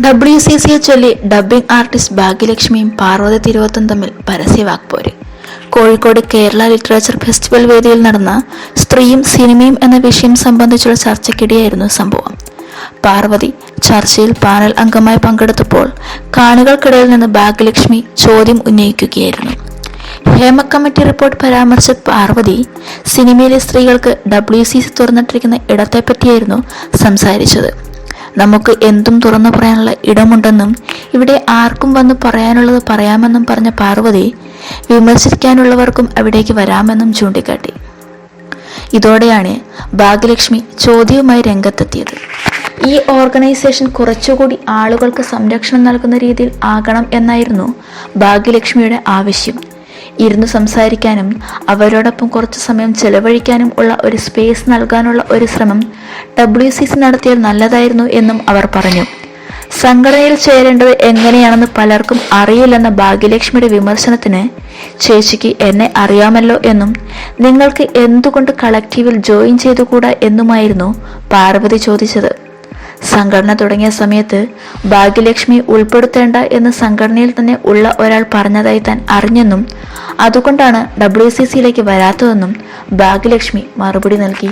W C സിയെ ചൊല്ലി dubbing artist ഭാഗ്യലക്ഷ്മിയും പാർവതി തിരുവത്തും തമ്മിൽ പരസ്യവാക്പോര് കോഴിക്കോട് കേരള ലിറ്ററേച്ചർ ഫെസ്റ്റിവൽ വേദിയിൽ നടന്ന സ്ത്രീയും സിനിമയും എന്ന വിഷയം സംബന്ധിച്ചുള്ള ചർച്ചയ്ക്കിടെയായിരുന്നു സംഭവം. പാർവതി ചർച്ചയിൽ പാനൽ അംഗമായി പങ്കെടുത്തപ്പോൾ കാണികൾക്കിടയിൽ നിന്ന് ഭാഗ്യലക്ഷ്മി ചോദ്യം ഉന്നയിക്കുകയായിരുന്നു. ഹേമ കമ്മിറ്റി റിപ്പോർട്ട് പരാമർശിച്ച പാർവതി സിനിമയിലെ സ്ത്രീകൾക്ക് ഡബ്ല്യു സി സി തുറന്നിട്ടിരിക്കുന്ന ഇടത്തെപ്പറ്റിയായിരുന്നു സംസാരിച്ചത്. നമുക്ക് എന്തും തുറന്നു പറയാനുള്ള ഇടമുണ്ടെന്നും ഇവിടെ ആർക്കും വന്ന് പറയാനുള്ളത് പറയാമെന്നും പറഞ്ഞ പാർവതി വിമർശിക്കാനുള്ളവർക്കും അവിടേക്ക് വരാമെന്നും ചൂണ്ടിക്കാട്ടി. ഇതോടെയാണ് ഭാഗ്യലക്ഷ്മി ചോദ്യവുമായി രംഗത്തെത്തിയത്. ഈ ഓർഗനൈസേഷൻ കുറച്ചുകൂടി ആളുകൾക്ക് സംരക്ഷണം നൽകുന്ന രീതിയിൽ ആകണം എന്നായിരുന്നു ഭാഗ്യലക്ഷ്മിയുടെ ആവശ്യം. ഇരുന്ന് സംസാരിക്കാനും അവരോടൊപ്പം കുറച്ച് സമയം ചെലവഴിക്കാനും ഉള്ള ഒരു സ്പേസ് നൽകാനുള്ള ഒരു ശ്രമം ഡബ്ല്യു സി സി നടത്തിയാൽ നല്ലതായിരുന്നു എന്നും അവർ പറഞ്ഞു. സംഘടനയിൽ ചേരേണ്ടത് എങ്ങനെയാണെന്ന് പലർക്കും അറിയില്ലെന്ന ഭാഗ്യലക്ഷ്മിയുടെ വിമർശനത്തിന് ചേച്ചിക്ക് എന്നെ അറിയാമല്ലോ എന്നും നിങ്ങൾക്ക് എന്തുകൊണ്ട് കളക്റ്റീവിൽ ജോയിൻ ചെയ്തുകൂടാ എന്നുമായിരുന്നു പാർവതി ചോദിച്ചത്. സംഘടന തുടങ്ങിയ സമയത്ത് ഭാഗ്യലക്ഷ്മി ഉൾപ്പെടുത്തേണ്ട എന്ന് സംഘടനയിൽ തന്നെ ഉള്ള ഒരാൾ പറഞ്ഞതായി താൻ അറിഞ്ഞെന്നും അതുകൊണ്ടാണ് ഡബ്ല്യു സി സിയിലേക്ക് വരാത്തതെന്നും ഭാഗ്യലക്ഷ്മി മറുപടി നൽകി.